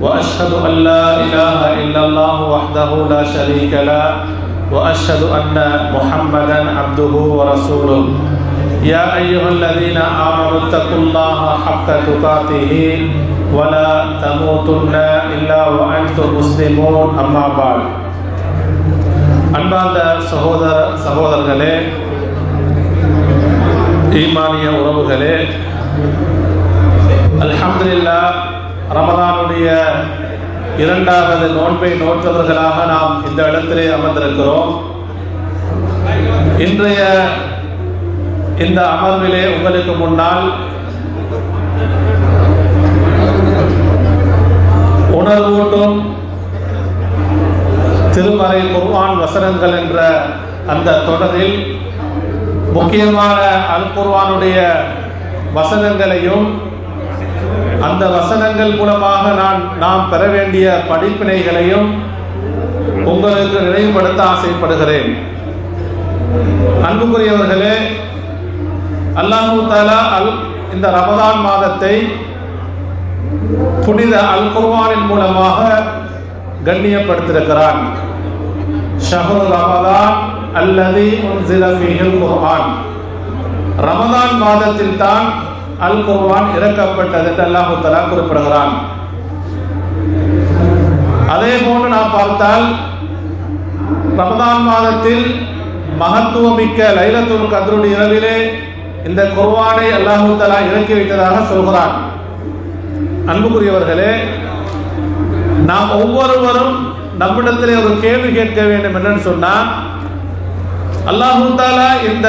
وأشهد أن لا إله إلا الله وحده لا شريك له وأشهد أن محمدا عبده ورسوله. يا أيها الذين آمنوا اتقوا الله حق تقاته ولا تموتن إلا وأنتم مسلمون أما بعد. அன்பார்ந்த சகோதர சகோதரர்களே ஈமானிய உறவுகளே لله ரமதானுடைய இரண்டாவது நோன்பை நோற்றவர்களாக நாம் இந்த இடத்திலே அமர்ந்திருக்கிறோம். இன்றைய இந்த அமர்விலே உங்களுக்கு முன்னால் உணர்வூட்டும் திருமறை குர்வான் வசனங்கள் என்ற அந்த தொடரில் முக்கியமான அல் குர்வானுடைய வசனங்களையும் அந்த வசனங்கள் மூலமாக நான் நாம் பெற வேண்டிய படிப்பினைகளையும் உங்களுக்கு நினைவுபடுத்த ஆசைப்படுகிறேன். அன்புக்குரியவர்களே அல்லாஹூ தாலா அல் இந்த ரமதான் மாதத்தை புனித அல் குர்வானின் மூலமாக கண்ணியப்படுத்திருக்கிறான் ஷஹரு ரமதான் அல்லது குர்ஆன். ரமதான் மாதத்தில் தான் அல் குர்வான் இறக்கப்பட்டது என்று அல்லாஹு தலா குறிப்பிடுகிறான். அதே போன்று நாம் பார்த்தால் ரமதான் மாதத்தில் மகத்துவமிக்க லைலத்துல் கதருடைய இரவிலே இந்த குர்வானை அல்லாஹு தலா இறக்கி வைத்ததாக சொல்கிறான். அன்புக்குரியவர்களே நாம் ஒவ்வொருவரும் நம்மிடத்திலே ஒரு கேள்வி கேட்க வேண்டும் என்னன்னு சொன்னால் அல்லாஹு தாலா இந்த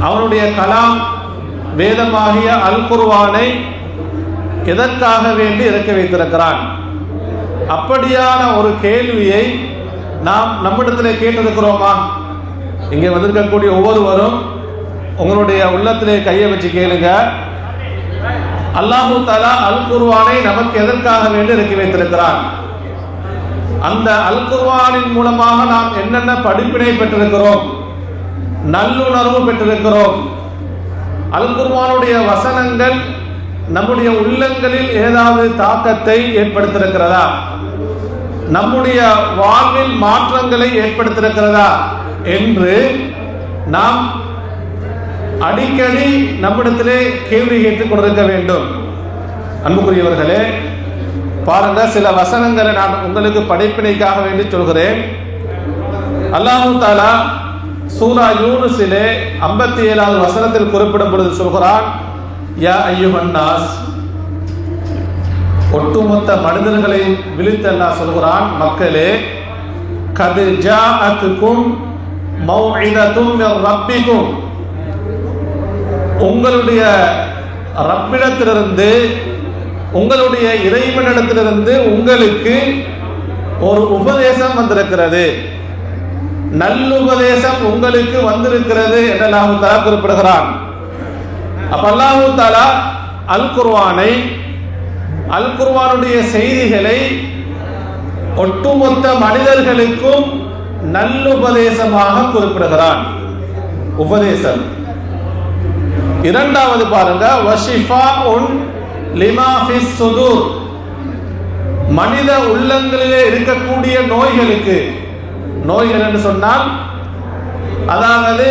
அவனுடைய கலாம் வேதமாகிய அல் குர்வானை எதற்காக வேண்டி இறக்க வைத்திருக்கிறான்? அப்படியான ஒரு கேள்வியை நாம் நம்மிடத்தில் கேட்டிருக்கிறோமா? இங்கே வந்திருக்கக்கூடிய ஒவ்வொருவரும் உங்களுடைய உள்ளத்திலே கையை வச்சு கேளுங்க. அல்லாஹு தாலா அல் குர்வானை நமக்கு எதற்காக வேண்டி இறக்கி வைத்திருக்கிறான்? அந்த அல் குர்வானின் மூலமாக நாம் என்னென்ன படிப்பினை பெற்றிருக்கிறோம்? நல்லுணர்வு பெற்றிருக்கிறோம். அல் குர்வானுடைய வசனங்கள் நம்முடைய உள்ளங்களில் ஏதாவது தாக்கத்தை ஏற்படுத்தியிருக்கிறதா? நம்முடைய வாழ்வில் மாற்றங்களை ஏற்படுத்தியிருக்கிறதா? என்று நாம் அடிக்கடி நம்மிடத்திலே கேள்வி கேட்டுக் கொண்டிருக்க வேண்டும். அன்புக்குரியவர்களே பாருங்க சில வசனங்களை நான் உங்களுக்கு படிப்பினைக்காக வேண்டி சொல்கிறேன். அல்லாஹு தாலா சூரா யூனுஸிலே ஐம்பத்தி ஏழாவது வசனத்தில் குறிப்பிடும் பொழுது சொல்கிறான் யா ஐயுமன்னாஸ் ஒட்டுமொத்த மனிதர்களை விழித்து அல்லாஹ் சொல்கிறான் மக்களே கது ஜாஅத்துக்கும் மௌஇதத்தும் ரப்பிக்கும். உங்களுடைய ரப்பிடத்திலிருந்து உங்களுடைய இறைவனிடத்திலிருந்து உங்களுக்கு ஒரு உபதேசம் வந்திருக்கிறது. நல்லுபதேசம் உங்களுக்கு வந்திருக்கிறது என்று அல்லாஹு தாலா குறிப்பிடுகிறான். அப்ப அல்லாஹு தாலா அல் குர்வானை அல் குர்வானுடைய செய்திகளை ஒட்டுமொத்த மனிதர்களுக்கும் நல்லுபதேசமாக குறிப்பிடுகிறான். உபதேசம். இரண்டாவது பாருங்க வஷிஃபா உன் லிமாஃபிஸ் சுதூர். மனித உள்ளங்களிலே இருக்கக்கூடிய நோய்களுக்கு நோய்கள் என்று சொன்னால் அதாவது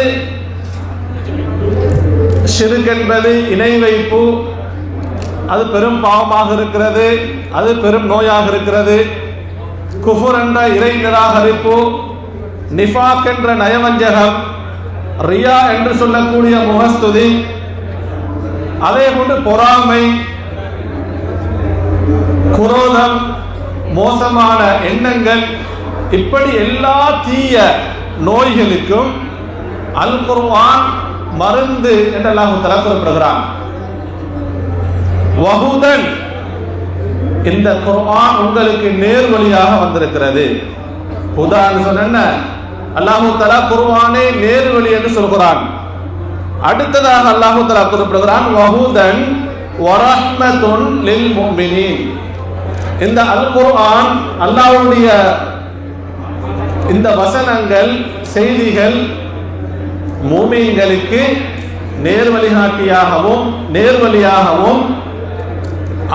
சிறுக் என்பது இணை வைப்பு அது பெரும் பாவமாக இருக்கிறது அது பெரும் நோயாக இருக்கிறது. குஃபுர் என்ற இறை நிராகரிப்பு நிஃபாக் என்ற நயவஞ்சகம் ரியா என்று சொல்லக்கூடிய முகஸ்துதி அதே போன்று பொறாமை குரோதம் மோசமான எண்ணங்கள் இப்படி எல்லா தீய நோய்களுக்கும் அல் குர்வான் மருந்து என்று அல்லாஹு தலா குறிப்பிடுகிறான். வகுதன் இந்த குர்ஆன் உங்களுக்கு நேர் வழியாக வந்திருக்கிறது. உதாரணம் சொன்ன அல்லாஹு தலா குர்வானே நேர் வழி என்று சொல்கிறான். அடுத்ததாக அல்லாஹு தலா குறிப்பிடுகிறான் வகுதன் வரஹ்மத்துன் லில் முஃமினீன். இந்த அல் குர்ஆன் அல்லாஹ்வுடைய இந்த வசனங்கள் செய்திகள் மூமின்களுக்கு நேர்வழிகாட்டியாகவும் நேர்வழியாகவும்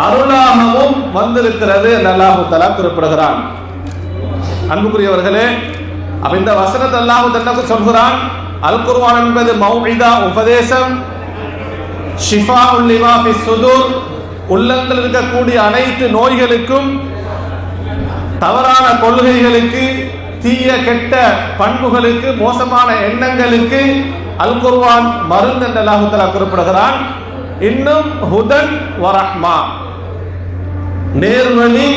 அருளாகவும் வந்திருக்கிறது என்று அல்லாஹு தலா குறிப்பிடுகிறான். அன்புக்குரியவர்களே அப்ப இந்த வசனத்தை அல்லாஹு தன்னக்கு சொல்கிறான். அல் குர்ஆன் என்பது மௌமிதா உபதேசம். ஷிஃபா உல்லிமா ஃபி சுதூர் உள்ளங்கள் இருக்கக்கூடிய அனைத்து நோய்களுக்கும் தவறான கொள்கைகளுக்கு தீய கெட்ட பண்புகளுக்கு மோசமான எண்ணங்களுக்கு அல் குர்வான் மருந்து என்று அல்லாஹு குறிப்பிடுகிறான். இன்னும் ஹுதன் வரஹ்மா நேர்வழி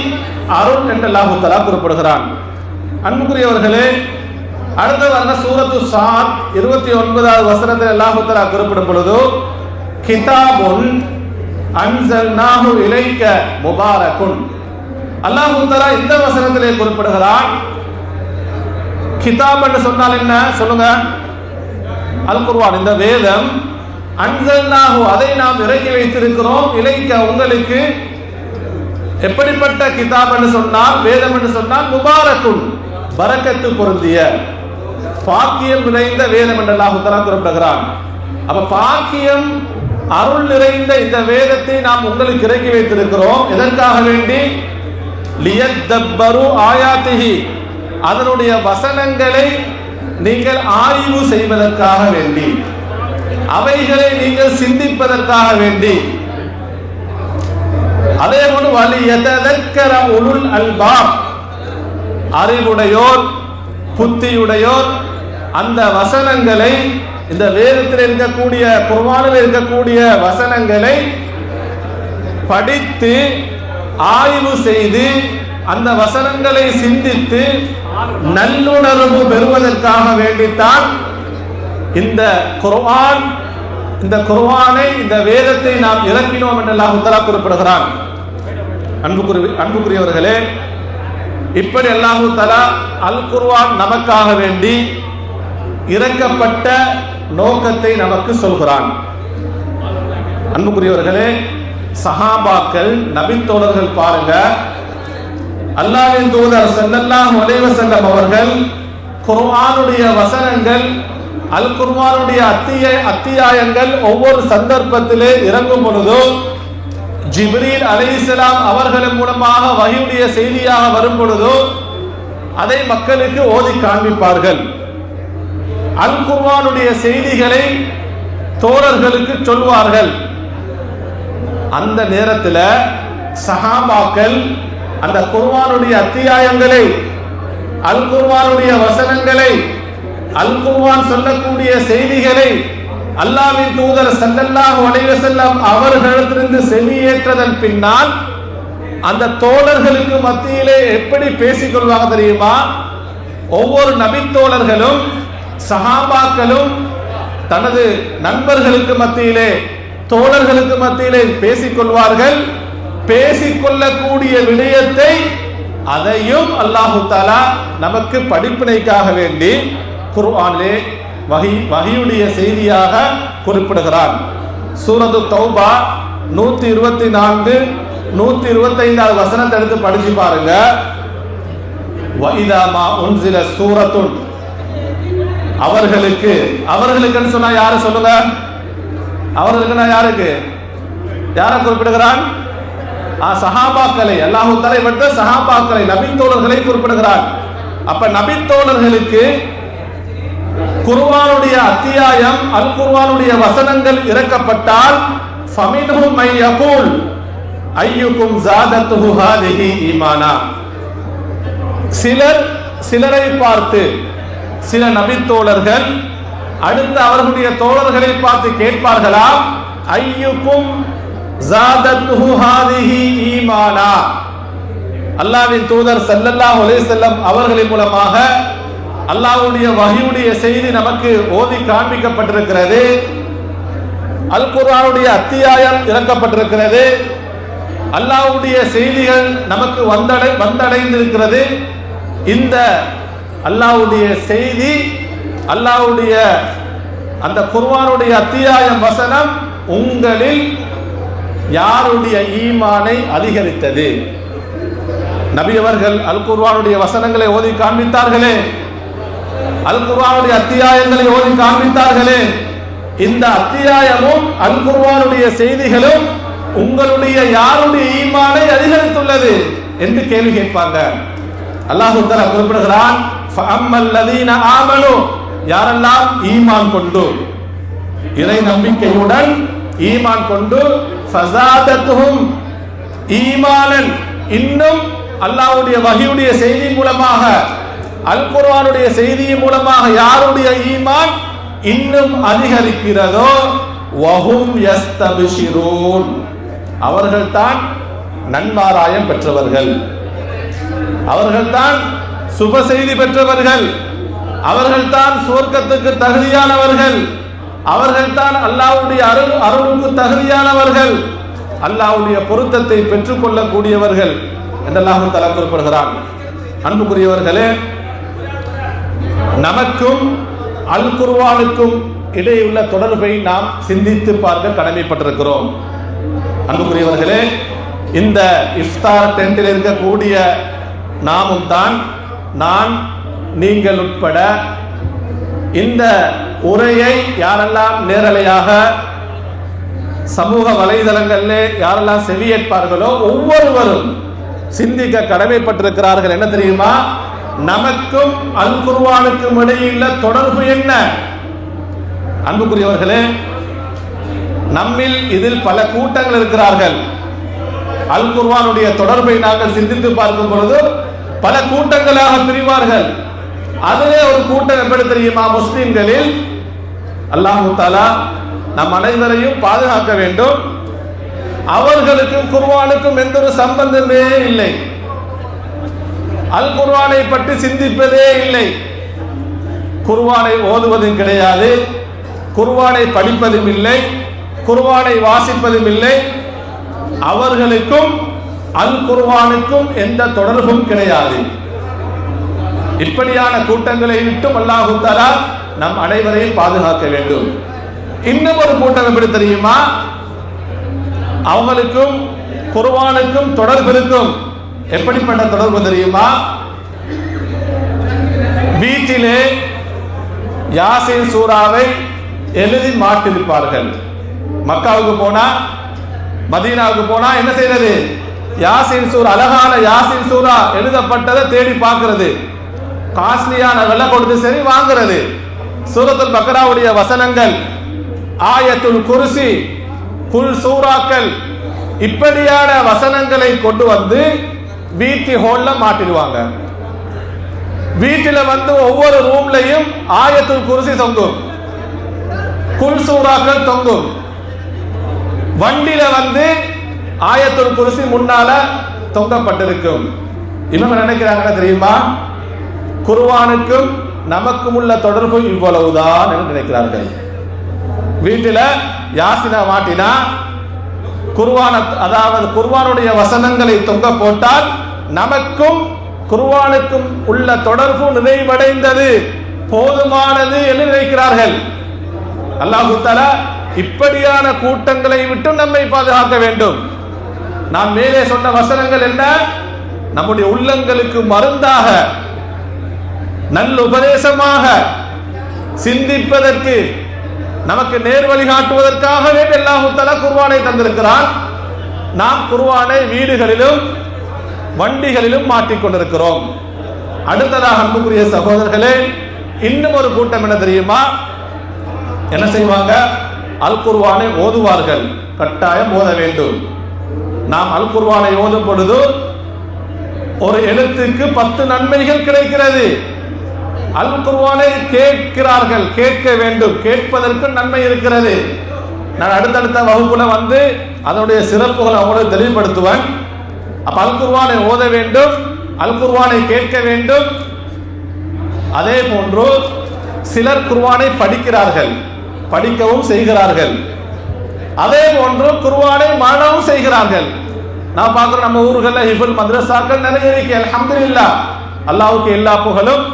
அருண் என்று அல்லாஹுத்தலா குறிப்பிடுகிறான். அன்புக்குரியவர்களே அடுத்த வர்ண சூரத்து சாத் இருபத்தி ஒன்பதாவது வசனத்தில் அல்லாஹு குறிப்பிடும் பொழுது கிதாபுன் அன்சல்நாஹு இலைக்க முபாரக்குன் அல்லாஹு தஆலா இந்த வசனத்திலே குறிப்பிடுகிறான் கிதாப் என்று சொன்னால் என்ன? சொல்லுங்க. அல் குர்வான் இந்த வேதம் அன்சல்நாஹு அதை நாம் இறக்கி வைத்திருக்கிறோம். இலைக்க உங்களுக்கு எப்படிப்பட்ட கிதாப் என்று சொன்னால் வேதம் என்று சொன்னால் முபாரக்குள் பரக்கத்து பொருந்திய பாக்கியம் நிறைந்த வேதம் என்று அல்லாஹு தஆலா குறிப்பிடுகிறான். அப்ப பாக்கியம் அருள் நிறைந்த இந்த வேதத்தை நாம் உங்களுக்கு இறக்கி வைத்திருக்கிறோம். எதற்காக வேண்டி? லியத்தப்பரு ஆயாத்திகி அதனுடைய வசனங்களை நீங்கள் ஆய்வு செய்வதற்காக வேண்டி அவைகளை நீங்கள் சிந்திப்பதற்காக வேண்டி. அதே போன்று வலி எதற்கர உருள் அல்பாப்? அறிவுடையோர் புத்தியுடையோர் அந்த வசனங்களை இந்த வேதத்தில் இருக்கக்கூடிய குர்வானில் இருக்கக்கூடிய வசனங்களை படித்து ஆய்வு செய்து அந்த வசனங்களை சிந்தித்து நல்லுணர்வு பெறுவதற்காக வேண்டித்தான் இந்த குர்ஆன் இந்த குர்ஆனை இந்த வேதத்தை நாம் இறக்கினோம் என்றெல்லாம் உத்தரா குறிப்பிடுகிறான். அன்புக்குரிய அன்புக்குரியவர்களே இப்படி அல்லாஹு தலா அல் குர்வான் நமக்காக வேண்டி இறக்கப்பட்ட நோக்கத்தை நமக்கு சொல்கிறான். அன்புக்குரியவர்களே சஹாபாக்கள் நபித்தோழர்கள் பாருங்க அல்லாவின் தூதர் செல்லல்லாம் ஒலைவ செல்லம் அவர்கள் குர்வானுடைய வசனங்கள் அல் குர்வானுடைய அத்திய அத்தியாயங்கள் ஒவ்வொரு சந்தர்ப்பத்திலே இறங்கும் பொழுதோ ஜிப்ரீல் அலைஹிஸ்ஸலாம் அவர்களின் மூலமாக வகையுடைய செய்தியாக வரும் பொழுதோ அதை மக்களுக்கு ஓதி காண்பிப்பார்கள். அல் குர்வானுடைய செய்திகளை தோழர்களுக்கு சொல்வார்கள். அந்த நேரத்தில் சஹாபாக்கள் அந்த குர்வானுடைய அத்தியாயங்களை அல் குர்வானுடைய வசனங்களை அல் குர்வான் சொல்லக்கூடிய செய்திகளை அல்லாவின் தூதர் சல்லல்லாஹு அலைஹி வஸல்லம் அவர்களிடத்திலிருந்து செவியேற்றதன் பின்னால் அந்த தோழர்களுக்கு மத்தியிலே எப்படி பேசிக்கொள்வாங்க தெரியுமா? ஒவ்வொரு நபித்தோழர்களும் சஹாபாக்களும் தனது நண்பர்களுக்கு மத்தியிலே தோழர்களுக்கு மத்தியிலே பேசிக்கொள்வார்கள் பேசிக்கொள்ளக்கூடிய விடயத்தை அதையும் அல்லாஹு தாலா நமக்கு படிப்பினைக்காக வேண்டி குர்ஆனிலே வகி வகையுடைய செய்தியாக குறிப்பிடுகிறான். சூரது தௌபா நூத்தி இருபத்தி நான்கு நூத்தி இருபத்தைந்தாவது வசனத்தை எடுத்து படிச்சு பாருங்க. வைதாமா உன்சில சூரத்துன். அவர்களுக்கு அவர்களுக்குன்னு சொன்னா யாரு சொல்லுங்க? அவர்களுக்குன்னா யாருக்கு? யாரை குறிப்பிடுகிறான்? சஹாபாக்களை அல்லாஹு தலை விட்ட சஹாபாக்களை நபித்தோழர்களை குறிப்பிடுகிறார். அப்ப நபித்தோழர்களுக்கு குருவானுடைய அத்தியாயம் அல் குர்ஆனுடைய வசனங்கள் இறக்கப்பட்டால் ஃபமின்ஹும் மை யகூல் ஐயுக்கும் ஜாதத்துஹு ஹாதிஹி ஈமானா. சிலர் சிலரை பார்த்து சில நபித்தோழர்கள் அடுத்து அவர்களுடைய தோழர்களை பார்த்து கேட்பார்களா? ஐயுக்கும் அல்லாவின் தூதர் ஸல்லல்லாஹு செல்லம் அவர்களின் மூலமாக அல்லாஹ்வுடைய வகையுடைய செய்தி நமக்கு ஓதி காண்பிக்கப்பட்டிருக்கிறது. அல் குரானுடைய அத்தியாயம் இறக்கப்பட்டிருக்கிறது. அல்லாவுடைய செய்திகள் நமக்கு வந்தடை வந்தடைந்திருக்கிறது. இந்த அல்லாவுடைய செய்தி அல்லாவுடைய அந்த குர்வானுடைய அத்தியாயம் வசனம் உங்களில் யாருடைய ஈமானை அதிகரித்தது? நபி அவர்கள் அல் குர்வானுடைய வசனங்களை ஓதி காண்பித்தார்களே. அல் குர்வானுடைய அத்தியாயங்களை ஓதி காண்பித்தார்களே. இந்த அத்தியாயமும் அல் குர்வானுடைய செய்திகளும் உங்களுடைய யாருடைய ஈமானை அதிகரித்துள்ளது என்று கேள்வி கேட்பாங்க. அல்லாஹ் தஆலா குறிப்பிடுகிறான் யாரெல்லாம் ஈமான் கொண்டு இறை நம்பிக்கையுடன் ஈமான் கொண்டு ஃபசாதத்துஹும் ஈமானன் இன்னும் அல்லாஹ்வுடைய வஹியுடைய செய்தி மூலமாக அல் குர்ஆனுடைய செய்தி மூலமாக யாருடைய ஈமான் இன்னும் அதிகரிக்கிறதோ வஹும் யஸ்தபிஷிரூன். அவர்கள்தான் நன்மாராயம் பெற்றவர்கள். அவர்கள்தான் சுப செய்தி பெற்றவர்கள். அவர்கள்தான் சுவர்க்கத்துக்கு தகுதியானவர்கள். அவர்கள்தான் அல்லாஹ்வுடைய அருள் அருளுக்கு தகுதியானவர்கள். அல்லாஹ்வுடைய பொருத்தத்தை பெற்றுக்கொள்ளக்கூடியவர்கள் என்றெல்லாம் தலா குறிப்பிடுகிறான். அன்புக்குரியவர்களே நமக்கும் அல் குர்ஆனுக்கும் இடையே உள்ள தொடர்பை நாம் சிந்தித்து பார்க்க கடமைப்பட்டிருக்கிறோம். அன்புக்குரியவர்களே இந்த இஃப்தார் டென்டில் இருக்கக்கூடிய நாமும் தான் நான் நீங்கள் உட்பட இந்த உரையை யாரெல்லாம் நேரலையாக சமூக வலைதளங்களில் யாரெல்லாம் செவியேற்பார்களோ ஒவ்வொருவரும் சிந்திக்க கடமைப்பட்டிருக்கிறார்கள். என்ன தெரியுமா? நமக்கும் அல் இடையில தொடர்பு என்ன? அன்புக்குரியவர்களே நம்மில் இதில் பல கூட்டங்கள் இருக்கிறார்கள். அல் குர்வானுடைய தொடர்பை நாங்கள் சிந்தித்து பார்க்கும் பொழுது பல கூட்டங்களாக பிரிவார்கள். அதிலே ஒரு கூட்டம் எப்படி தெரியுமா? முஸ்லிம்களில் அல்லாஹு தாலா நம் அனைவரையும் பாதுகாக்க வேண்டும். அவர்களுக்கும் குர்வானுக்கும் எந்த ஒரு சம்பந்தமே இல்லை. அல் குர்வானை பற்றி சிந்திப்பதே இல்லை. குர்வானை ஓதுவதும் கிடையாது. குர்வானை படிப்பதும் இல்லை. குர்வானை வாசிப்பதும் இல்லை. அவர்களுக்கும் அல் குர்வானுக்கும் எந்த தொடர்பும் கிடையாது. இப்படியான கூட்டங்களை விட்டும் அல்லாஹு தாலா நம் அனைவரையும் பாதுகாக்க வேண்டும். இன்னும் ஒரு கூட்டம் எப்படி தெரியுமா? அவங்களுக்கும் குர்ஆனுக்கும் தொடர்பு இருக்கும் எப்படிப்பட்ட தொடர்பு தெரியுமா? வீட்டிலே யாசின் சூறாவை எழுதி மாட்டிருப்பார்கள். மக்காவுக்கு போனா மதீனாவுக்கு போனா என்ன செய்யறது? யாசின் சூரா அழகான யாசின் சூரா எழுதப்பட்டதை தேடி பார்க்கிறது. காஸ்ட்லியான விலை கொடுத்து சரி வாங்குறது. சூரத்துல் பக்ராவுடைய வசனங்கள் ஆயத்துல் குருசி குல் சூறாக்கள் இப்படியான வசனங்களை கொண்டு வந்து வீட்டு ஹோல்ல மாட்டிடுவாங்க. வீட்டில வந்து ஒவ்வொரு ரூம்லையும் ஆயத்துல் குருசி தொங்கும். குல் சூறாக்கள் தொங்கும். வண்டியில வந்து ஆயத்துல் குருசி முன்னால தொங்கப்பட்டிருக்கும். இவங்க நினைக்கிறாங்க தெரியுமா? குருவானுக்கும் நமக்கும் உள்ள தொடர்பு இவ்வளவுதான் என்று நினைக்கிறார்கள். வீட்டில் யாசினா மாட்டினா குர்வான அதாவது குர்வானுடைய வசனங்களை தொங்க போட்டால் நமக்கும் குர்வானுக்கும் உள்ள தொடர்பு நிறைவடைந்தது. போதுமானது என்று நினைக்கிறார்கள். அல்லாஹு இப்படியான கூட்டங்களை விட்டு நம்மை பாதுகாக்க வேண்டும். நாம் மேலே சொன்ன வசனங்கள் என்ன? நம்முடைய உள்ளங்களுக்கு மருந்தாக நல்ல உபதேசமாக சிந்திப்பதற்கு நமக்கு நேர் வழிகாட்டுவதற்காகவே வேண்டி அல்லாஹு தந்திருக்கிறான். நாம் குர்வானை வீடுகளிலும் வண்டிகளிலும் மாட்டிக்கொண்டிருக்கிறோம். அடுத்ததாக அன்புக்குரிய சகோதரர்களே இன்னும் ஒரு கூட்டம் என்ன தெரியுமா? என்ன செய்வாங்க? அல் குர்வானை ஓதுவார்கள். கட்டாயம் ஓத வேண்டும். நாம் அல் குர்வானை ஓதும் பொழுது ஒரு எழுத்துக்கு பத்து நன்மைகள் கிடைக்கிறது. அல் குர்வானை கேட்கிறார்கள் கேட்க வேண்டும். கேட்பதற்கு நன்மை இருக்கிறது. நான் அடுத்தடுத்த வகுப்புல வந்து அதனுடைய சிறப்புகளை அவங்களோட தெளிவுபடுத்துவேன். அப்ப அல் குர்வானை ஓத வேண்டும் அல் குர்வானை கேட்க வேண்டும். அதே போன்று சிலர் குர்வானை படிக்கிறார்கள் படிக்கவும் செய்கிறார்கள். அதே போன்று குர்வானை மரணமும் செய்கிறார்கள். நான் பார்க்குறோம் நம்ம ஊர்களில் ஹிஃபுல் மദ്രസാக்கள் நிறைய இருக்கு. அலமதுல்லா அல்லாவுக்கு எல்லா புகழும்.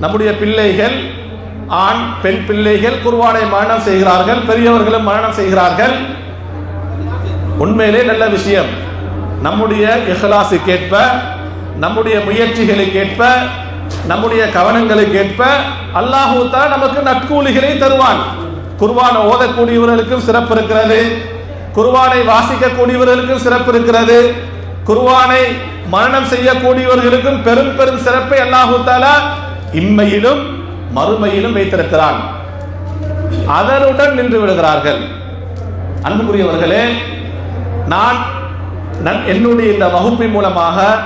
நம்முடைய பிள்ளைகள் ஆண் பெண் பிள்ளைகள் குருவானை மரணம் செய்கிறார்கள் பெரியவர்களும் மரணம் செய்கிறார்கள். உண்மையிலே நல்ல விஷயம். நம்முடைய இஹ்லாஸுக்கேற்ப நம்முடைய முயற்சிகளுக்கேற்ப நம்முடைய கவனங்களுக்கேற்ப அல்லாஹு நமக்கு நட்கூலிகளை தருவான். குர்வானை ஓதக்கூடியவர்களுக்கும் சிறப்பு இருக்கிறது. குர்வானை வாசிக்கக்கூடியவர்களுக்கும் சிறப்பு இருக்கிறது. குர்வானை மரணம் செய்யக்கூடியவர்களுக்கும் பெரும் பெரும் சிறப்பை அல்லாஹூத்தாலா இம்மையிலும் மறுமையிலும் வைத்திருக்கிறான். அதனுடன் நின்று விடுகிறார்கள். அன்புக்குரியவர்களே நான் நன்- என்னுடைய இந்த வகுப்பின் மூலமாக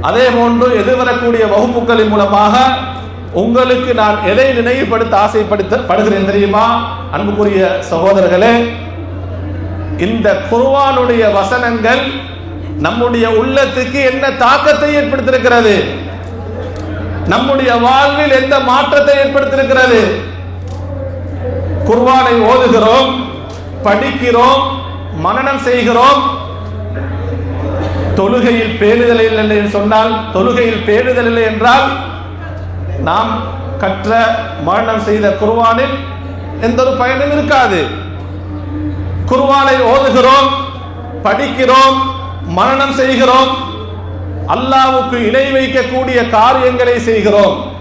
அதே போன்று எதிர்வரக்கூடிய வகுப்புகளின் மூலமாக உங்களுக்கு நான் எதை நினைவுபடுத்த ஆசைப்படுத்த படுகிறேன் தெரியுமா? அன்புக்குரிய சகோதரர்களே இந்த குர்ஆனுடைய வசனங்கள் நம்முடைய உள்ளத்துக்கு என்ன தாக்கத்தை ஏற்படுத்தியிருக்கிறது? நம்முடைய வாழ்வில் எந்த மாற்றத்தை ஏற்படுத்தியிருக்கிறது? குர்வானை ஓதுகிறோம் படிக்கிறோம் மனநம் செய்கிறோம். தொழுகையில் பேணுதல் இல்லை என்று சொன்னால் தொழுகையில் பேணுதல் இல்லை என்றால் நாம் கற்ற மரணம் செய்த குர்வானில் எந்த ஒரு பயனும் இருக்காது. குர்வானை ஓதுகிறோம் படிக்கிறோம் மரணம் செய்கிறோம். அல்லாவுக்கு இணை வைக்கக்கூடிய காரியங்களை செய்கிறோம்.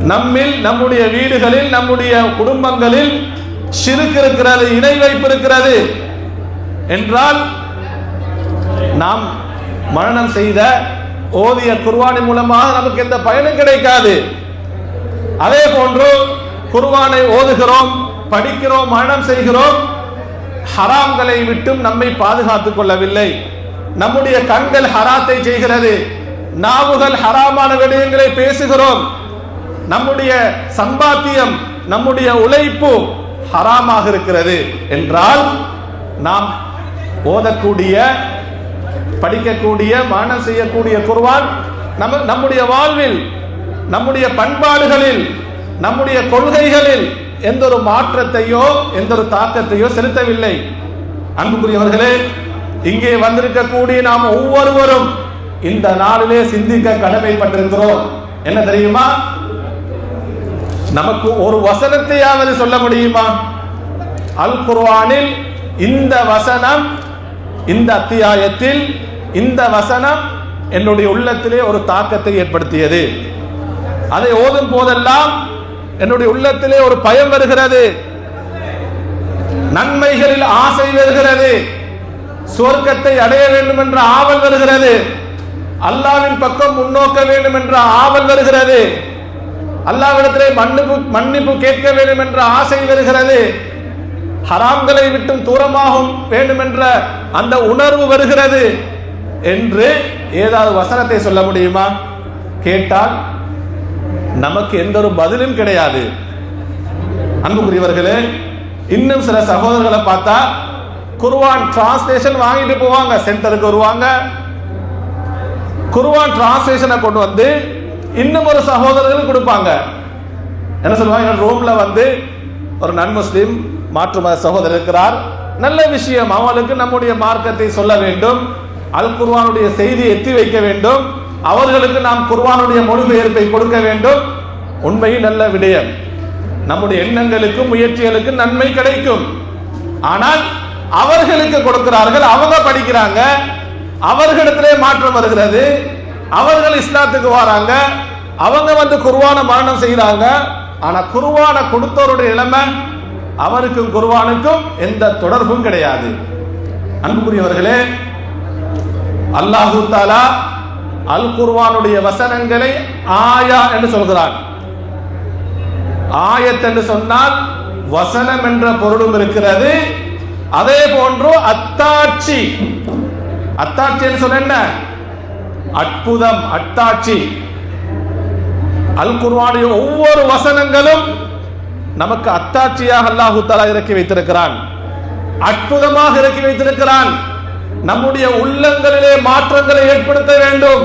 நம்மில் நம்முடைய வீடுகளில் நம்முடைய குடும்பங்களில் சிறுக்கு இருக்கிறது இணை வைப்பு இருக்கிறது. என்றால் நாம் மரணம் செய்த ஓதிய குர்வானி மூலமாக நமக்கு எந்த பயனும் கிடைக்காது. அதே போன்று குர்வானை ஓதுகிறோம் படிக்கிறோம் மரணம் செய்கிறோம் ஹராம்களை விட்டும் நம்மை பாதுகாத்துக் கொள்ளவில்லை. நம்முடைய கண்கள் ஹராத்தை செய்கிறது. நாவுகள் ஹராமான விடயங்களை பேசுகிறோம். நம்முடைய சம்பாத்தியம் நம்முடைய உழைப்பு ஹராமாக இருக்கிறது. என்றால் நாம் ஓதக்கூடிய படிக்கக்கூடிய மனம் செய்யக்கூடிய குர்ஆன் நம்ம நம்முடைய வாழ்வில் நம்முடைய பண்பாடுகளில் நம்முடைய கொள்கைகளில் எந்த ஒரு மாற்றத்தையோ எந்த ஒரு தாக்கத்தையோ செலுத்தவில்லை. அன்புக்குரியவர்களே இங்கே வந்திருக்கக்கூடிய நாம் ஒவ்வொருவரும் இந்த நாளிலே சிந்திக்க கடமைப்பட்டிருக்கிறோம். என்ன தெரியுமா? நமக்கு ஒரு வசனத்தையாவது சொல்ல முடியுமா? அல் குர்வானில் இந்த வசனம் இந்த அத்தியாயத்தில் இந்த வசனம் என்னுடைய உள்ளத்திலே ஒரு தாக்கத்தை ஏற்படுத்தியது. அதை ஓதும் போதெல்லாம் என்னுடைய உள்ளத்திலே ஒரு பயம் வருகிறது. நன்மைகளில் ஆசை வருகிறது. சுவர்க்கத்தை அடைய வேண்டும் என்ற ஆவல் வருகிறது. அல்லாவின் பக்கம் முன்னோக்க வேண்டும் என்ற ஆவல் வருகிறது. அல்லாவிடத்திலே மன்னிப்பு மன்னிப்பு கேட்க வேண்டும் என்ற ஆசை வருகிறது. ஹராம்களை விட்டும் தூரமாகும் வேண்டும் என்ற அந்த உணர்வு வருகிறது. என்று ஏதாவது வசனத்தை சொல்ல முடியுமா? கேட்டால் நமக்கு எந்த ஒரு பதிலும் கிடையாது. அன்புக்குரியவர்களே இன்னும் சில சகோதரர்களை பார்த்தா குர்வான் டிரான்ஸ்லேஷன் வாங்கிட்டு போவாங்க சென்டருக்கு வருவாங்க. குருவான் டிரான்ஸ்லேஷனை கொண்டு வந்து இன்னும் ஒரு சகோதரர்களுக்கு கொடுப்பாங்க. என்ன சொல்லுவாங்க? ரோம்ல வந்து ஒரு நன் முஸ்லீம் மாற்று மத சகோதரர் இருக்கிறார். நல்ல விஷயம் அவங்களுக்கு நம்முடைய மார்க்கத்தை சொல்ல வேண்டும். அல் குர்வானுடைய செய்தி எத்தி வைக்க வேண்டும். அவர்களுக்கு நாம் குர்வானுடைய மொழிபெயர்ப்பை கொடுக்க வேண்டும். உண்மையில் நல்ல விடயம். நம்முடைய எண்ணங்களுக்கும் முயற்சிகளுக்கும் நன்மை கிடைக்கும். ஆனால் அவர்களுக்கு கொடுக்கிறார்கள் அவங்க படிக்கிறாங்க அவர்களிடத்திலே மாற்றம் வருகிறது அவர்கள் இஸ்லாத்துக்கு வராங்க அவங்க வந்து குருவான மரணம் செய்கிறாங்க ஆனால் குருவான கொடுத்தவருடைய நிலைமை அவருக்கும் குர்வானுக்கும் எந்த தொடர்பும் கிடையாது. அன்புக்குரியவர்களே அல்லாஹு தாலா அல் குர்வானுடைய வசனங்களை ஆயா என்று சொல்கிறான். ஆயத் என்று சொன்னால் வசனம் என்ற பொருளும் இருக்கிறது அதே போன்று அத்தாட்சி. அத்தாட்சி என்று சொன்ன என்ன? அற்புதம் அத்தாட்சி. அல் குர்ஆனுடைய ஒவ்வொரு வசனங்களும் நமக்கு அத்தாட்சியாக அல்லாஹு தஆலா இறக்கி வைத்திருக்கிறான். அற்புதமாக இறக்கி வைத்திருக்கிறான். நம்முடைய உள்ளங்களிலே மாற்றங்களை ஏற்படுத்த வேண்டும்.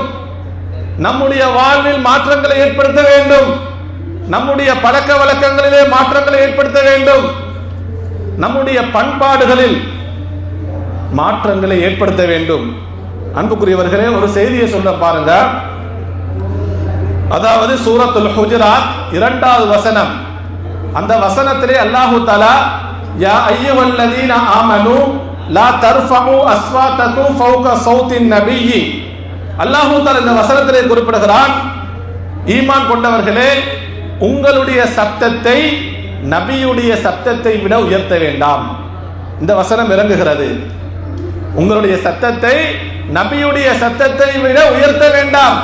நம்முடைய வாழ்வில் மாற்றங்களை ஏற்படுத்த வேண்டும். நம்முடைய பழக்க வழக்கங்களிலே மாற்றங்களை ஏற்படுத்த வேண்டும். நம்முடைய பண்பாடுகளில் மாற்றங்களை ஏற்படுத்த வேண்டும். அன்புக்குரியவர்களே ஒரு செய்தியை சொல்ல பாருங்க. அதாவது சூரத்துல் ஹுஜராத் இரண்டாவது வசனம். அந்த வசனத்திலே அல்லாஹு தாலா யா ஐயவல்லதீன ஆமனு லா தர்ஃபஉ அஸ்வாத்தகும் ஃபௌக சௌத்தின் நபியி. அல்லாஹு தாலா இந்த வசனத்திலே குறிப்பிடுகிறான் ஈமான் கொண்டவர்களே உங்களுடைய சத்தத்தை நபியுடைய சத்தத்தை விட உயர்த்த வேண்டாம். இந்த வசனம் இறங்குகிறது உங்களுடைய சத்தத்தை நபியுடைய சத்தத்தை விட உயர்த்த வேண்டாம்.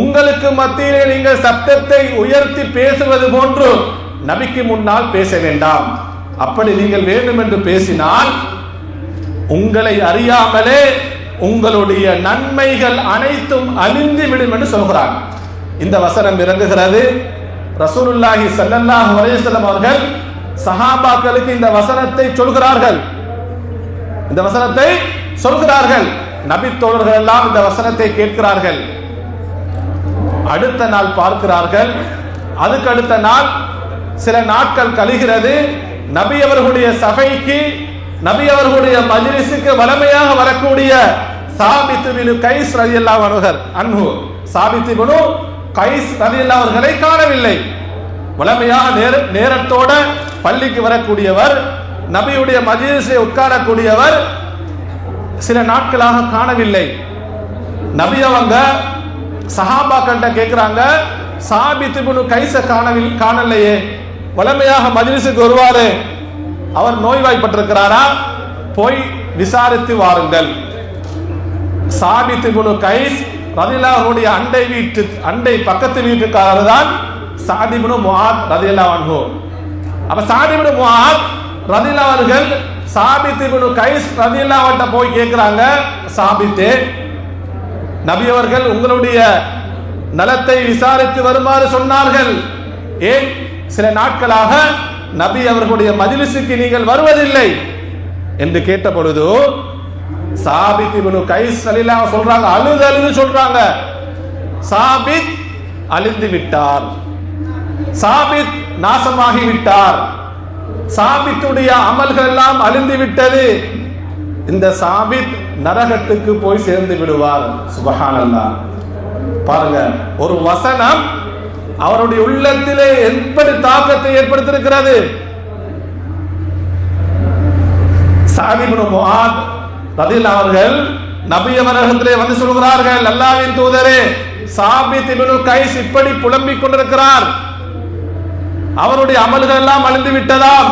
உங்களுக்கு மத்தியிலே நீங்கள் சத்தத்தை உயர்த்தி பேசுவது போன்று நபிக்கு முன்னால் பேச வேண்டாம். அப்படி நீங்கள் வேண்டும் என்று பேசினால் உங்களை அறியாமலே உங்களுடைய நன்மைகள் அனைத்தும் அழிந்து விடும் என்று சொல்கிறார் இந்த வசனம் இறங்குகிறது ரசூலுல்லாஹி சல்லல்லாஹு அலைஹி வஸல்லம் அவர்கள் சஹாபாக்களுக்கு இந்த வசனத்தை சொல்கிறார்கள். இந்த வசனத்தை சொல்கிறார்கள். நபி தோழர்கள் எல்லாம் இந்த வசனத்தை கேட்கிறார்கள். அடுத்த நாள் பார்க்கிறார்கள். அதுக்கு அடுத்த நாள் சில நாட்கள் கழிகிறது. நபி அவர்களுடைய சபைக்கு நபி அவர்களுடைய மஜ்லிஸுக்கு வளமையாக வரக்கூடிய சாபித்து பினு கைஸ் அல்லா அனுகர் அன்ஹு சாபித்து கைஸ் ரலியல்லாஹு அவர்களை காணவில்லை. வளமையாக நேர நேரத்தோட பள்ளிக்கு வரக்கூடியவர் நபியுடைய மஜ்லிஸில் உட்காரக்கூடியவர் சில நாட்களாக காணவில்லை. நபி அவங்க சஹாபாக்கள்கிட்ட கேட்குறாங்க சாபித்து பினு கைச காணவில் காணலையே. வளமையாக மஜ்லிஸுக்கு வருவாரு. அவர் நோய்வாய்ப்பட்டிருக்கிறாரா? போய் விசாரித்து வாருங்கள். சாபித்து குனு கைஸ் ரதிலாவுடைய அண்டை வீட்டு அண்டை பக்கத்து வீட்டுக்காரர் தான் சாதிபுனு முஹாத் ரதிலா அன்ஹு. அப்ப சாதிபுனு முஹாத் ரதிலா அவர்கள் சாபித்திபுனு கைஸ் ரதிலாவட்ட போய் கேட்கிறாங்க சாபித்தே. நபி அவர்கள் உங்களுடைய நலத்தை விசாரித்து வருமாறு சொன்னார்கள். ஏன்? சில நாட்களாக நபி அவர்களுடைய மதிலிசுக்கு நீங்கள் வருவதில்லை என்று கேட்ட பொழுது சாபித் இப்னு கைஸ் அலிலா சொல்றாங்க அழுது அழுது சொல்றாங்க. சாபித் அழிந்து விட்டார். சாபித் நாசமாகி விட்டார். சாபித்துடைய அமல்கள் எல்லாம் அழிந்து விட்டது. இந்த சாபித் நரகத்துக்கு போய் சேர்ந்து விடுவார். சுபஹானல்லா பாருங்க ஒரு வசனம் அவருடைய உள்ளத்திலே எப்படி தாக்கத்தை ஏற்படுத்தியிருக்கிறது? சாதிபுன் முஆத் ரதில் அவர்கள் நபி வந்து சொல்கிறார்கள் அல்லாவின் தூதரே சாபித் இப்னு கைஸ் இப்படி புலம்பிக் கொண்டிருக்கிறார். அவருடைய அமல்கள் எல்லாம் அழிந்து விட்டதாம்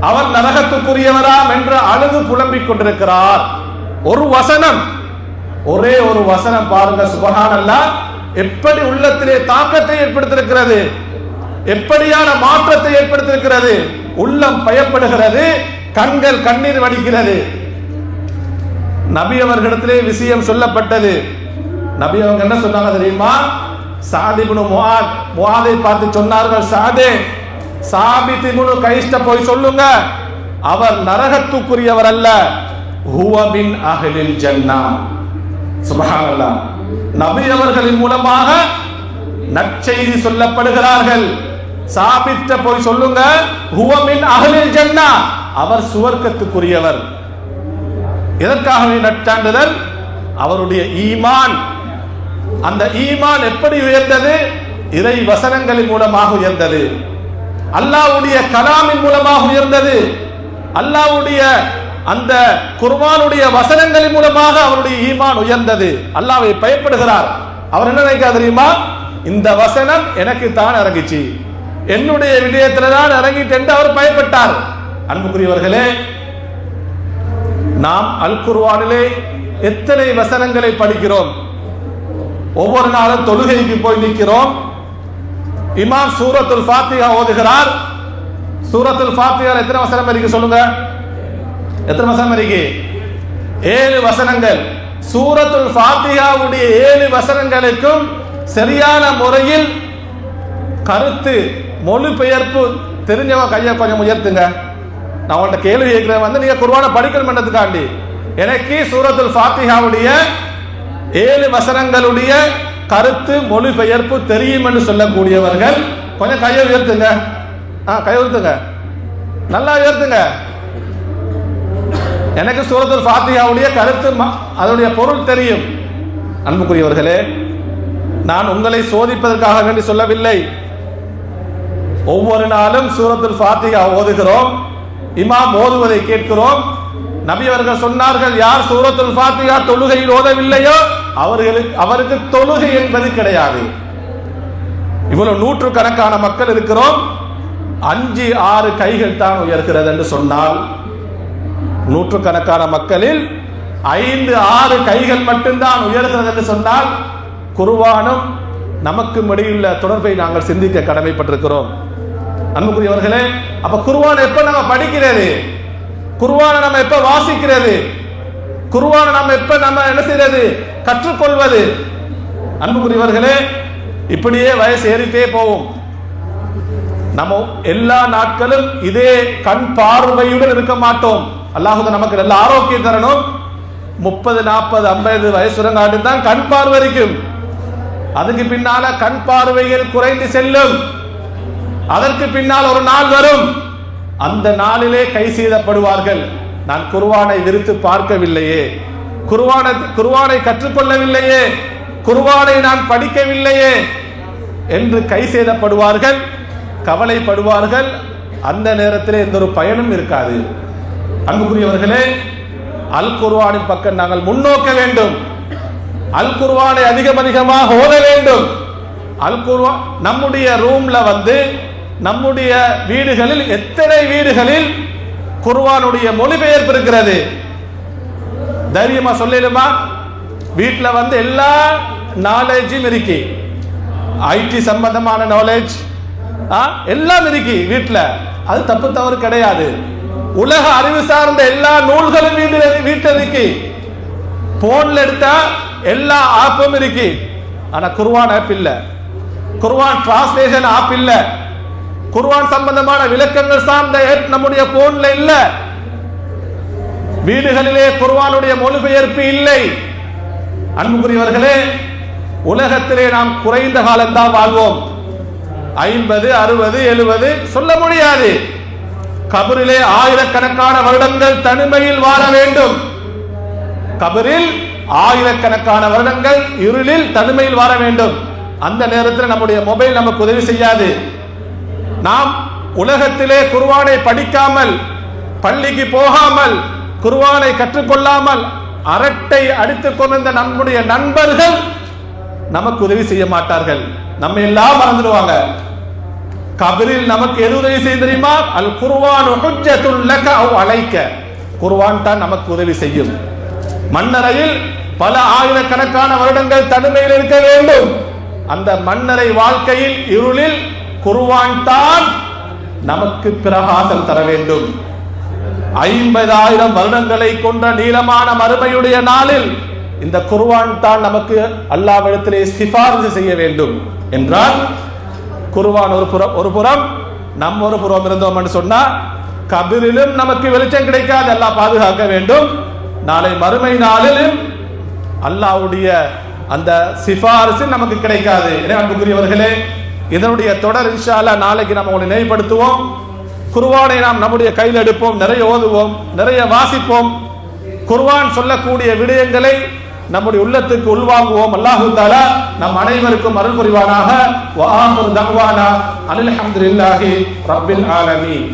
அவர் நரகத்துக்குரியவராம் என்று அழுது புலம்பிக் கொண்டிருக்கிறார். ஒரு வசனம் ஒரே ஒரு வசனம் பாருங்க சுபஹானல்லா. எப்படி உள்ளத்திலே தாக்கத்தை ஏற்படுத்தியிருக்கிறது? எப்படியான மாற்றத்தை ஏற்படுத்தியிருக்கிறது? உள்ளம் பயப்படுகிறது. கண்கள் கண்ணீர் வடிக்கிறது. நபி அவர்களிடத்திலே விஷயம் சொல்லப்பட்டது. நபி அவங்க என்ன சொன்னாங்க தெரியுமா? சாதிபுனு முவாத் முவாதை பார்த்து சொன்னார்கள் சாதே சாபித் இப்னு கைஸ்ட போய் சொல்லுங்க. அவர் நரகத்துக்குரியவர் அல்ல. ஹுவ அகலில் ஜன்னா. சுபஹானல்லாஹ். நபி அவர்களின் மூலமாக நற்செய்தி சொல்லப்படுகிறார்கள். சாபித்த போய் சொல்லுங்க. ஹுவமின் அகலில் ஜன்னா. அவர் சுவர்க்கத்துக்குரியவர். எதற்காகவே நற்சான்றிதழ் அவருடைய ஈமான். அந்த ஈமான் எப்படி உயர்ந்தது? இறை வசனங்களின் மூலமாக உயர்ந்தது. அல்லாஹ்வுடைய கலாமின் மூலமாக உயர்ந்தது. அல்லாஹ்வுடைய அந்த குர்மானுடைய வசனங்களின் மூலமாக அவருடைய ஈமான் உயர்ந்தது. அல்லாவை பயப்படுகிறார். அவர் என்ன நினைக்கிறார் தெரியுமா? இந்த வசனம் எனக்கு தான் இறங்கிச்சு என்னுடைய விடயத்தில் தான் இறங்கிட்டு என்று அவர் பயப்பட்டார். அன்புக்குரியவர்களே நாம் அல்குர்வானிலே எத்தனை வசனங்களை படிக்கிறோம். ஒவ்வொரு நாளும் தொழுகைக்கு போய் நிற்கிறோம். இமாம் சூரத்துல் ஃபாத்திகா ஓதுகிறார். சூரத்துல் ஃபாத்திஹா எத்தனை வசனம் இருக்கு சொல்லுங்க? எத்தனை வசனம் இருக்கு? ஏழு வசனங்கள். சூரத்துல் ஃபாத்திகாவுடைய ஏழு வசனங்களுக்கும் சரியான முறையில் கருத்து மொழிபெயர்ப்பு தெரிஞ்சவங்க கையை கொஞ்சம் உயர்த்துங்க. நான் உங்கள்கிட்ட கேள்வி கேட்கிறேன். வந்து நீங்க குருவான படிக்கணும் பண்ணதுக்காண்டி எனக்கு சூரத்துல் ஃபாத்திஹாவுடைய ஏழு வசனங்களுடைய கருத்து மொழிபெயர்ப்பு தெரியும் என்று சொல்லக்கூடியவர்கள் கொஞ்சம் கையை உயர்த்துங்க. ஆ கை உயர்த்துங்க. நல்லா உயர்த்துங்க. எனக்கு சூரத்துல் ஃபாத்தியாவுடைய கருத்து ம- அதனுடைய பொருள் தெரியும். அன்புக்குரியவர்களே நான் உங்களை சோதிப்பதற்காக வேண்டி சொல்லவில்லை. ஒவ்வொரு நாளும் சூரத்துல் ஃபாத்திகா ஓதுகிறோம். இமாம் ஓதுவதை கேட்கிறோம். நபி அவர்கள் சொன்னார்கள் யார் சூரத்துல் ஃபாத்திகா தொழுகையில் ஓதவில்லையோ அவர்களுக்கு அவருக்கு தொழுகை என்பது கிடையாது. இவ்வளவு நூற்றுக்கணக்கான மக்கள் இருக்கிறோம். அஞ்சு ஆறு கைகள் தான் உயர்கிறது என்று சொன்னால் நூற்றுக்கணக்கான மக்களில் ஐந்து ஆறு கைகள் மட்டும்தான் உயர்கிறது என்று சொன்னால் குருவானும் நமக்கும் இடையுள்ள தொடர்பை நாங்கள் சிந்திக்க கடமைப்பட்டிருக்கிறோம். அன்புக்குரியவர்களே அப்ப குருவான் எப்ப நம்ம படிக்கிறது? குருவான நம்ம எப்ப வாசிக்கிறது? குருவான நம்ம எப்ப நம்ம என்ன செய்யறது கற்றுக்கொள்வது? அன்புக்குரியவர்களே இப்படியே வயசு ஏறிட்டே போவோம் நம்ம எல்லா நாட்களும் இதே கண் பார்வையுடன் இருக்க மாட்டோம். அல்லாஹு நமக்கு நல்ல ஆரோக்கியம் தரணும். முப்பது நாற்பது ஐம்பது வயசுரங்காட்டு தான் கண் பார்வை இருக்கும் அதுக்கு பின்னால கண் பார்வைகள் குறைந்து செல்லும். அதற்கு பின்னால் ஒரு நாள் வரும். அந்த நாளிலே கை செய்தப்படுவார்கள் நான் குருவானை விரித்து பார்க்கவில்லையே. குர்வானை குருவானை கற்றுக்கொள்ளவில்லையே. குருவானை நான் படிக்கவில்லையே என்று கை செய்தப்படுவார்கள் கவலைப்படுவார்கள். அந்த நேரத்தில் எந்த ஒரு பயனும் இருக்காது. அன்புக்குரியவர்களே அல் குர்வானின் பக்கம் நாங்கள் முன்னோக்க வேண்டும். அல் குர்வானை அதிகம் அதிகமாக ஓத வேண்டும். அல் குர்வான் நம்முடைய ரூம்ல வந்து நம்முடைய வீடுகளில் எத்தனை வீடுகளில் குர்வானுடைய மொழிபெயர்ப்பு இருக்கிறது தைரியமா சொல்லிடுமா? வீட்டில் வந்து எல்லா நாலேஜும் இருக்கு. ஐடி சம்பந்தமான நாலேஜ் எல்லாம் இருக்கு வீட்டில் அது தப்பு தவறு கிடையாது. உலக அறிவு சார்ந்த எல்லா நூல்களும் வீட்டில் வீட்டில் இருக்கு. போன்ல எடுத்தா எல்லா ஆப்பும் இருக்கு. ஆனா குர்வான் ஆப் இல்லை. குர்வான் டிரான்ஸ்லேஷன் ஆப் இல்லை. குர்வான் சம்பந்தமான விளக்கங்கள் சார்ந்த நம்முடைய போன்ல இல்ல. வீடுகளிலே குர்வானுடைய மொழிபெயர்ப்பு இல்லை. அன்புக்குரியவர்களே உலகத்திலே நாம் குறைந்த காலம்தான் வாழ்வோம். ஐம்பது அறுபது எழுபது சொல்ல முடியாது. கபரிலே ஆயிரக்கணக்கான வருடங்கள் தனிமையில் வாழ வேண்டும். கபரில் ஆயிரக்கணக்கான வருடங்கள் இருளில் தனிமையில் வாழ வேண்டும். அந்த நேரத்தில் நம்முடைய மொபைல் நமக்கு உதவி செய்யாது. நாம் உலகத்திலே குர்வானை படிக்காமல் பள்ளிக்கு போகாமல் குர்வானை கற்றுக்கொள்ளாமல் அரட்டை அடித்துக் கொண்டிருந்த நம்முடைய நண்பர்கள் நமக்கு உதவி செய்ய மாட்டார்கள். நம்ம எல்லாம் மறந்துடுவாங்க. கபரில் நமக்கு எது உதவி செய்ய தெரியுமா? அல் குர்வான் அழைக்க அவ் குர்வான் தான் நமக்கு உதவி செய்யும். மன்னரையில் பல ஆயிரக்கணக்கான வருடங்கள் தனிமையில் இருக்க வேண்டும். அந்த மன்னரை வாழ்க்கையில் இருளில் குருவான் தான் நமக்கு பிரகாசம் தர வேண்டும். ஐம்பதாயிரம் வருடங்களை கொண்ட நீளமான மறுமையுடைய நாளில் இந்த குருவான் தான் நமக்கு அல்லாவிடத்திலே சிபாரிசு செய்ய வேண்டும் என்றால் குருவான் ஒரு புறம் ஒரு புறம் நம்ம ஒரு புறம் இருந்தோம் சொன்னா கபிரிலும் நமக்கு வெளிச்சம் கிடைக்காது எல்லாம் பாதுகாக்க வேண்டும். நாளை மறுமை நாளிலும் அல்லாஹ்வுடைய அந்த சிபாரிசு நமக்கு கிடைக்காது. எனவே அன்புக்குரியவர்களே இதனுடைய தொடர் இன்ஷா நாளைக்கு நம்ம உங்களை நினைவுபடுத்துவோம். குர்வானை நாம் நம்முடைய கையில் எடுப்போம் நிறைய ஓதுவோம் நிறைய வாசிப்போம். குர்வான் சொல்லக்கூடிய விடயங்களை நம்முடைய உள்ளத்துக்கு உள்வாங்குவோம். அல்லாஹு தாலா நம் அனைவருக்கும் அருள் புரிவானாக. வ ஆஹிரு தஅவானா அனில் ஹம்துலில்லாஹி ரப்பில் ஆலமீன்.